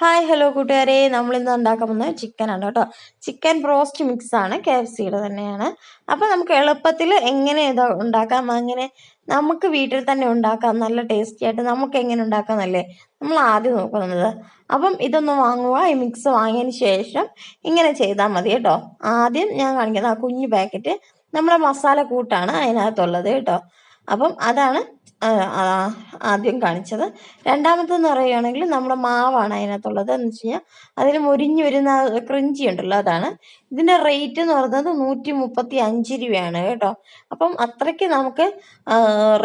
Hi hello കൂട്ടുകാരെ. നമ്മൾ ഇന്ന് ഉണ്ടാക്കാൻ പോകുന്നത് ചിക്കൻ ആണ് കേട്ടോ. ചിക്കൻ ബ്രോസ്റ്റ് മിക്സ് ആണ്. കെ എഫ് സിയുടെ തന്നെയാണ്. അപ്പോൾ നമുക്ക് എളുപ്പത്തിൽ എങ്ങനെ ഇത് ഉണ്ടാക്കാം? അങ്ങനെ നമുക്ക് വീട്ടിൽ തന്നെ ഉണ്ടാക്കാം. നല്ല ടേസ്റ്റി ആയിട്ട് നമുക്ക് എങ്ങനെ ഉണ്ടാക്കാമെന്നല്ലേ നമ്മൾ ആദ്യം നോക്കുന്നത്. അപ്പം ഇതൊന്ന് വാങ്ങുക. ഈ മിക്സ് വാങ്ങിയതിന് ശേഷം ഇങ്ങനെ ചെയ്താൽ മതി കേട്ടോ. ആദ്യം ഞാൻ കാണിക്കുന്നത് ആ കുഞ്ഞു പാക്കറ്റ് നമ്മുടെ മസാല കൂട്ടാണ് അതിനകത്തുള്ളത് കേട്ടോ. അപ്പം അതാണ് ആദ്യം കാണിച്ചത്. രണ്ടാമത്തെന്ന് പറയുകയാണെങ്കിൽ നമ്മുടെ മാവാണ് അതിനകത്തുള്ളത്. എന്ന് വെച്ച് കഴിഞ്ഞാൽ അതിൽ മുരിഞ്ഞു വരുന്ന ക്രിഞ്ചി ഉണ്ടല്ലോ അതാണ്. ഇതിന്റെ റേറ്റ് എന്ന് പറയുന്നത് നൂറ്റി മുപ്പത്തി അഞ്ച് രൂപയാണ് കേട്ടോ. അപ്പം അത്രയ്ക്ക് നമുക്ക്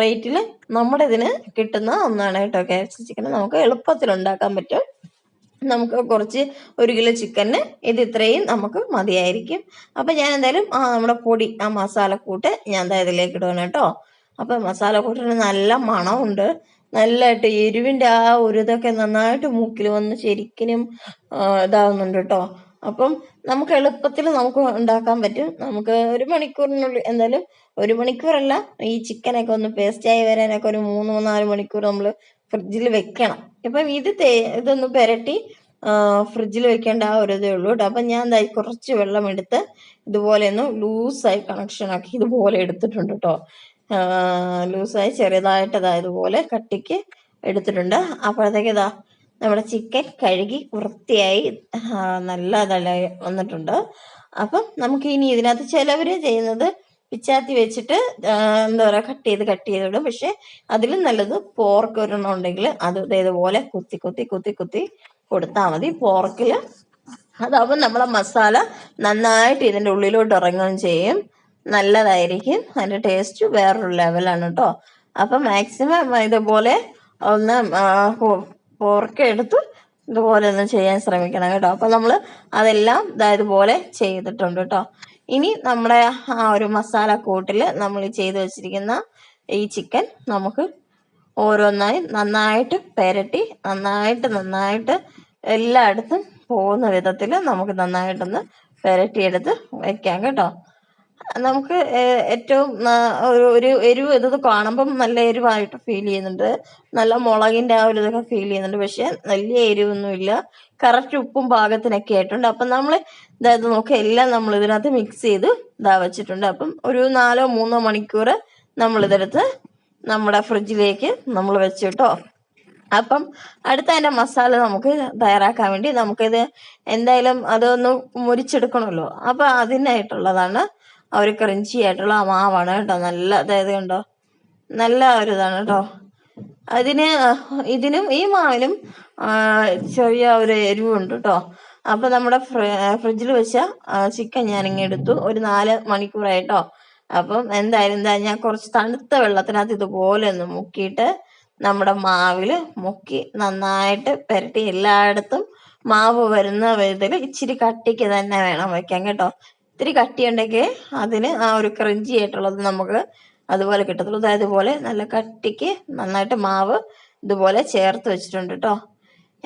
റേറ്റിൽ നമ്മുടെ ഇതിന് കിട്ടുന്ന ഒന്നാണ് കേട്ടോ. K F C chicken. നമുക്ക് എളുപ്പത്തിൽ ഉണ്ടാക്കാൻ പറ്റും. നമുക്ക് കുറച്ച് ഒരു കിലോ ചിക്കന് ഇത് ഇത്രയും നമുക്ക് മതിയായിരിക്കും. അപ്പം ഞാൻ എന്തായാലും നമ്മുടെ പൊടി ആ മസാല കൂട്ട് ഞാൻ ദാ ഇതിലേക്ക് ഇടുകയാണ് കേട്ടോ. അപ്പം മസാലക്കൂട്ടിന് നല്ല മണമുണ്ട്. നല്ലതായിട്ട് എരിവിന്റെ ആ ഒരു ഇതൊക്കെ നന്നായിട്ട് മൂക്കിൽ വന്ന് ശരിക്കും ഇതാവുന്നുണ്ട് കേട്ടോ. അപ്പം നമുക്ക് എളുപ്പത്തിൽ നമുക്ക് ഉണ്ടാക്കാൻ പറ്റും. നമുക്ക് ഒരു മണിക്കൂറിനുള്ളിൽ എന്തായാലും ഒരു മണിക്കൂറല്ല ഈ ചിക്കനൊക്കെ ഒന്ന് പേസ്റ്റായി വരാനൊക്കെ ഒരു മൂന്ന് നാല് മണിക്കൂർ നമ്മൾ ഫ്രിഡ്ജിൽ വെക്കണം. ഇപ്പം ഇത് തേ ഇതൊന്ന് പുരട്ടി ഫ്രിഡ്ജിൽ വെക്കേണ്ട ആ ഒരു ഇതേ ഉള്ളൂ കേട്ടോ. അപ്പം ഞാൻ എന്തായി കുറച്ച് വെള്ളം എടുത്ത് ഇതുപോലെ ഒന്ന് ലൂസായി കണക്ഷനാക്കി ഇതുപോലെ എടുത്തിട്ടുണ്ട് കേട്ടോ. ലൂസായി ചെറിയതായിട്ട് ഇതാ കട്ടിക്ക് എടുത്തിട്ടുണ്ട്. അപ്പോഴത്തേക്ക് ഇതാ നമ്മുടെ ചിക്കൻ കഴുകി വൃത്തിയായി നല്ല ഇതായി വന്നിട്ടുണ്ട്. അപ്പം നമുക്ക് ഇനി ഇതിനകത്ത് ചിലവർ ചെയ്യുന്നത് പിച്ചാത്തി വെച്ചിട്ട് എന്താ പറയുക കട്ട് ചെയ്ത് കട്ട് ചെയ്തിടും. പക്ഷെ അതിലും നല്ലത് പോർക്ക് ഒരെണ്ണം ഉണ്ടെങ്കിൽ അത് ഇതുപോലെ കുത്തി കുത്തി കുത്തി കുത്തി കൊടുത്താൽ മതി. പോർക്കിൽ അതാവുമ്പോൾ നമ്മളെ മസാല നന്നായിട്ട് ഇതിന്റെ ഉള്ളിലോട്ട് ഇറങ്ങുകയും ചെയ്യും. നല്ലതായിരിക്കും. അതിന്റെ ടേസ്റ്റ് വേറൊരു ലെവലാണ് കേട്ടോ അപ്പം മാക്സിമം ഇതുപോലെ ഒന്ന് പോർക്ക് എടുത്ത് ഇതുപോലെ ഒന്ന് ചെയ്യാൻ ശ്രമിക്കണം കേട്ടോ. അപ്പം നമ്മൾ അതെല്ലാം ഇതുപോലെ ചെയ്തിട്ടുണ്ട് കേട്ടോ ഇനി നമ്മുടെ ആ ഒരു മസാല കൂട്ടിൽ നമ്മൾ ചെയ്ത് വെച്ചിരിക്കുന്ന ഈ ചിക്കൻ നമുക്ക് ഓരോന്നായി നന്നായിട്ട് പെരട്ടി നന്നായിട്ട് നന്നായിട്ട് എല്ലായിടത്തും പോകുന്ന വിധത്തിൽ നമുക്ക് നന്നായിട്ടൊന്ന് പെരട്ടിയെടുത്ത് വെക്കാം കേട്ടോ. നമുക്ക് ഏറ്റവും ഒരു എരിവ് ഇത് കാണുമ്പം നല്ല എരിവായിട്ട് ഫീൽ ചെയ്യുന്നുണ്ട്. നല്ല മുളകിന്റെ ആ ഒരു ഇതൊക്കെ ഫീൽ ചെയ്യുന്നുണ്ട്. പക്ഷെ വലിയ എരിവൊന്നുമില്ല കറക്റ്റ് ഉപ്പും പാകത്തിനൊക്കെ ആയിട്ടുണ്ട്. അപ്പം നമ്മൾ ഇതായത് നോക്കുക എല്ലാം നമ്മൾ ഇതിനകത്ത് മിക്സ് ചെയ്ത് ഇതാ വെച്ചിട്ടുണ്ട്. അപ്പം ഒരു നാലോ മൂന്നോ മണിക്കൂർ നമ്മൾ ഇതെടുത്ത് നമ്മുടെ ഫ്രിഡ്ജിലേക്ക് നമ്മൾ വെച്ചിട്ടോ അപ്പം അടുത്ത അതിന്റെ മസാല നമുക്ക് തയ്യാറാക്കാൻ വേണ്ടി നമുക്കിത് എന്തായാലും അതൊന്ന് മുരിച്ചെടുക്കണമല്ലോ. അപ്പൊ അതിനായിട്ടുള്ളതാണ് ഒരു ക്രഞ്ചി ആയിട്ടുള്ള മാവാണ് കേട്ടോ. നല്ല അതായത് കണ്ടോ നല്ല ഒരു ഇതാണ് കേട്ടോ. അതിന് ഇതിനും ഈ മാവിനും ചെറിയ ഒരു എരിവുണ്ട് കേട്ടോ. അപ്പൊ നമ്മുടെ ഫ്രിഡ്ജിൽ വെച്ച ചിക്കൻ ഞാൻ ഇങ്ങനെ എടുത്തു. ഒരു നാല് മണിക്കൂറായിട്ടോ അപ്പം എന്തായാലും എന്താ ഞാൻ കുറച്ച് തണുത്ത വെള്ളത്തിനകത്ത് ഇതുപോലെ ഒന്ന് മുക്കിയിട്ട് നമ്മുടെ മാവിൽ മുക്കി നന്നായിട്ട് പുരട്ടി എല്ലായിടത്തും മാവ് വരുന്ന വിധത്തിൽ ഇച്ചിരി കട്ടിക്ക് തന്നെ വേണം വെക്കാൻ കേട്ടോ. ഇത്തിരി കട്ടിയുണ്ടെങ്കിൽ അതിന് ആ ഒരു ക്രഞ്ചി ആയിട്ടുള്ളത് നമുക്ക് അതുപോലെ കിട്ടത്തുള്ളൂ. അതായത് ഇതുപോലെ നല്ല കട്ടിക്ക് നന്നായിട്ട് മാവ് ഇതുപോലെ ചേർത്ത് വെച്ചിട്ടുണ്ട് കേട്ടോ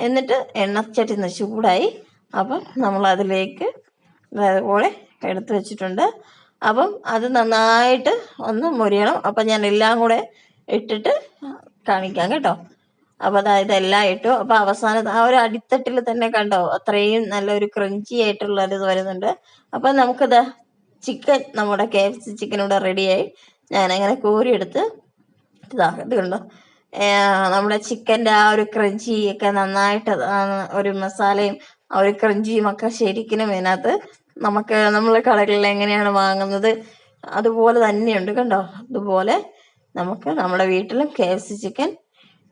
എന്നിട്ട് എണ്ണച്ചട്ടി നിന്ന് ചൂടായി. അപ്പം നമ്മൾ അതിലേക്ക് അതേപോലെ എടുത്ത് വെച്ചിട്ടുണ്ട്. അപ്പം അത് നന്നായിട്ട് ഒന്ന് മുരിയണം. അപ്പം ഞാൻ എല്ലാം കൂടെ ഇട്ടിട്ട് കാണിക്കാം കേട്ടോ. അപ്പൊ അതായത് എല്ലാം ഇട്ടു. അപ്പൊ അവസാനം ആ ഒരു അടിത്തട്ടിൽ തന്നെ കണ്ടോ? അത്രയും നല്ലൊരു ക്രഞ്ചി ആയിട്ടുള്ള ഇത് വരുന്നുണ്ട്. അപ്പൊ നമുക്കത് ചിക്കൻ നമ്മുടെ കെ എഫ് സി ചിക്കൻ ഇവിടെ റെഡിയായി ഞാനങ്ങനെ കോരിയെടുത്ത് ഇതാ ഇത് നമ്മുടെ ചിക്കന്റെ ആ ഒരു ക്രഞ്ചി ഒക്കെ നന്നായിട്ട് ഒരു മസാലയും ആ ഒരു ക്രഞ്ചിയും ഒക്കെ ശരിക്കും ഇതിനകത്ത് നമുക്ക് നമ്മൾ കടകളിൽ എങ്ങനെയാണ് വാങ്ങുന്നത്? അതുപോലെ തന്നെയുണ്ട് കണ്ടോ? അതുപോലെ നമുക്ക് നമ്മുടെ വീട്ടിലും കെ എഫ് സി ചിക്കൻ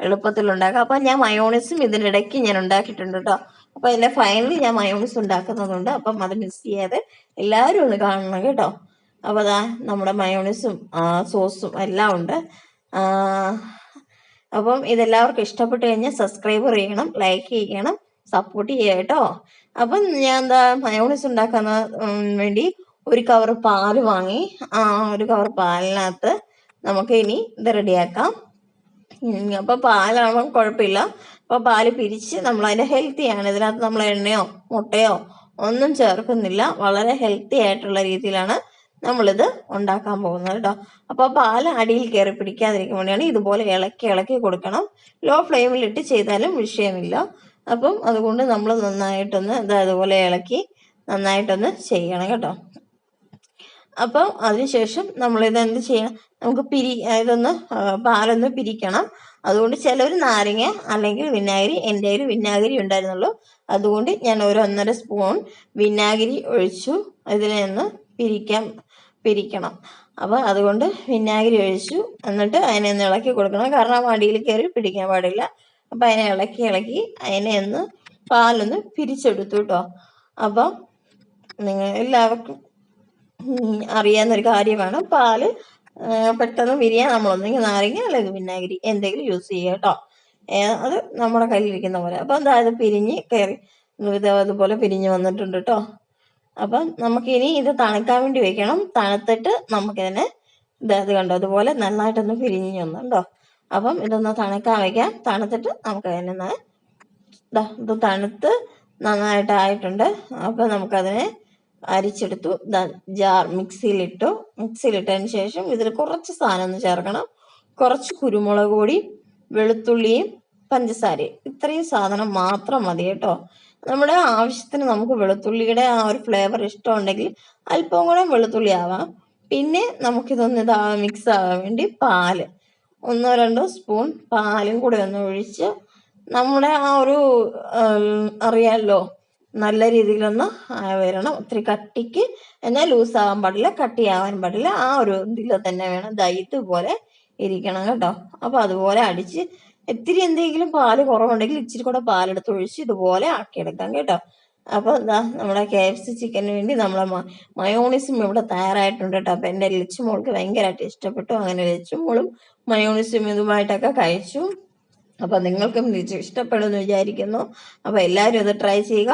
എളുപ്പത്തിൽ ഉണ്ടാക്കാം അപ്പം ഞാൻ മയോണീസും ഇതിനിടയ്ക്ക് ഞാൻ ഉണ്ടാക്കിയിട്ടുണ്ട് കേട്ടോ അപ്പം അതിന്റെ ഫൈനലി ഞാൻ മയോണീസ് ഉണ്ടാക്കുന്നതുണ്ട്. അപ്പം അത് മിസ് ചെയ്യാതെ എല്ലാവരും ഒന്ന് കാണണം കേട്ടോ. അപ്പോൾ അതാ നമ്മുടെ മയോണീസും സോസും എല്ലാം ഉണ്ട്. അപ്പം ഇതെല്ലാവർക്കും ഇഷ്ടപ്പെട്ട് കഴിഞ്ഞാൽ സബ്സ്ക്രൈബ് ചെയ്യണം ലൈക്ക് ചെയ്യണം സപ്പോർട്ട് ചെയ്യുക കേട്ടോ. അപ്പം ഞാൻ എന്താ മയോണീസ് ഉണ്ടാക്കാൻ വേണ്ടി ഒരു കവർ പാൽ വാങ്ങി. ആ ഒരു കവർ പാലിനകത്ത് നമുക്ക് ഇനി ഇത് റെഡിയാക്കാം ഉം, അപ്പൊ പാലാണോ കുഴപ്പമില്ല അപ്പൊ പാൽ പിരിച്ച് നമ്മൾ അതിന്റെ ഹെൽത്തിയാണ് ഇതിനകത്ത് നമ്മൾ എണ്ണയോ മുട്ടയോ ഒന്നും ചേർക്കുന്നില്ല. വളരെ ഹെൽത്തി ആയിട്ടുള്ള രീതിയിലാണ് നമ്മളിത് ഉണ്ടാക്കാൻ പോകുന്നത് കേട്ടോ അപ്പോൾ പാൽ അടിയിൽ കയറി പിടിക്കാതിരിക്കാൻ വേണ്ടിയാണ് ഇതുപോലെ ഇളക്കി ഇളക്കി കൊടുക്കണം. ലോ ഫ്ലെയിമിൽ ഇട്ട് ചെയ്താലും വിഷയമില്ല. അപ്പം അതുകൊണ്ട് നമ്മൾ നന്നായിട്ടൊന്ന് ഇത് അതുപോലെ ഇളക്കി നന്നായിട്ടൊന്ന് ചെയ്യണം കേട്ടോ. അപ്പം അതിനുശേഷം നമ്മളിത് എന്ത് ചെയ്യണം? നമുക്ക് പിരി ഇതൊന്ന് പാലൊന്ന് പിരിക്കണം. അതുകൊണ്ട് ചിലർ നാരങ്ങ അല്ലെങ്കിൽ വിനാഗിരി എന്റെ കയ്യിൽ വിനാഗിരി ഉണ്ടായിരുന്നുള്ളൂ. അതുകൊണ്ട് ഞാൻ ഒരു ഒന്നര സ്പൂൺ വിനാഗിരി ഒഴിച്ചു ഇതിനെ ഒന്ന് പിരിക്കാൻ പിരിക്കണം. അപ്പോൾ അതുകൊണ്ട് വിനാഗിരി ഒഴിച്ചു. എന്നിട്ട് അതിനെ ഒന്ന് ഇളക്കി കൊടുക്കണം. കാരണം വടിയിൽ കയറി പിടിക്കാൻ പാടില്ല. അപ്പം അതിനെ ഇളക്കി ഇളക്കി അതിനെ ഒന്ന് പാലൊന്ന് പിരിച്ചെടുത്തു കേട്ടോ. അപ്പം നിങ്ങൾ എല്ലാവർക്കും ഉം, അറിയാവുന്നൊരു കാര്യമാണ്. പാൽ പെട്ടെന്ന് വിരിയാൻ നമ്മളൊന്നെങ്കിൽ നാരങ്ങ അല്ലെങ്കിൽ വിനാഗിരി എന്തെങ്കിലും യൂസ് ചെയ്യുക കേട്ടോ. അത് നമ്മുടെ കയ്യിലിരിക്കുന്ന പോലെ. അപ്പം ഇത് പിരിഞ്ഞ് കയറി ഇതുപോലെ പിരിഞ്ഞ് വന്നിട്ടുണ്ട് കേട്ടോ. അപ്പം നമുക്കിനി ഇത് തണുക്കാൻ വേണ്ടി വെക്കണം. തണുത്തിട്ട് നമുക്കിതിനെ ഇത് കണ്ടു? അതുപോലെ നന്നായിട്ടൊന്ന് പിരിഞ്ഞ് വന്നുണ്ടോ അപ്പം ഇതൊന്ന് തണുക്കാൻ വയ്ക്കാം തണുത്തിട്ട് നമുക്ക് അതിനെ ഇത് തണുത്ത് നന്നായിട്ടായിട്ടുണ്ട്. അപ്പോൾ നമുക്കതിനെ അരിച്ചെടുത്തു. ജാർ മിക്സിയിലിട്ടു. മിക്സിയിലിട്ടതിന് ശേഷം ഇതിൽ കുറച്ച് സാധനം ഒന്ന് ചേർക്കണം. കുറച്ച് കുരുമുളക് പൊടി വെളുത്തുള്ളിയും പഞ്ചസാരയും. ഇത്രയും സാധനം മാത്രം മതി കേട്ടോ. നമ്മുടെ ആവശ്യത്തിന് നമുക്ക് വെളുത്തുള്ളിയുടെ ആ ഒരു ഫ്ലേവർ ഇഷ്ടമുണ്ടെങ്കിൽ അല്പം കൂടെ വെളുത്തുള്ളി ആവാം. പിന്നെ നമുക്കിതൊന്ന് ഇതാ മിക്സ് ആവാൻ വേണ്ടി പാൽ. ഒന്നോ രണ്ടോ സ്പൂൺ പാലും കൂടെ ഒന്ന് ഒഴിച്ച് നമ്മുടെ ആ ഒരു ഉം, അറിയാലോ നല്ല രീതിയിലൊന്ന് വരണം. ഒത്തിരി കട്ടിക്ക് എന്നാൽ ലൂസ് ആവാൻ പാടില്ല കട്ടിയാവാൻ പാടില്ല. ആ ഒരു ഇതിൽ തന്നെ വേണം. ദൈത്ത് പോലെ ഇരിക്കണം കേട്ടോ. അപ്പൊ അതുപോലെ അടിച്ച് ഇത്തിരി എന്തെങ്കിലും പാൽ കുറവുണ്ടെങ്കിൽ ഇച്ചിരി കൂടെ പാലെടുത്ത് ഒഴിച്ച് ഇതുപോലെ ആക്കിയെടുക്കാം കേട്ടോ. അപ്പോൾ എന്താ നമ്മുടെ കെ എഫ് സി ചിക്കന് വേണ്ടി നമ്മളെ മയോണിസും ഇവിടെ തയ്യാറായിട്ടുണ്ട് കേട്ടോ. അപ്പം എന്റെ ലച്ചുമോൾക്ക് ഭയങ്കരമായിട്ട് ഇഷ്ടപ്പെട്ടു. അങ്ങനെ ലച്ചുമോളും മയോണിസും ഇതുമായിട്ടൊക്കെ കഴിച്ചു. അപ്പൊ നിങ്ങൾക്കും ഇഷ്ടപ്പെടുമെന്ന് വിചാരിക്കുന്നു. അപ്പൊ എല്ലാവരും ഇത് ട്രൈ ചെയ്യുക.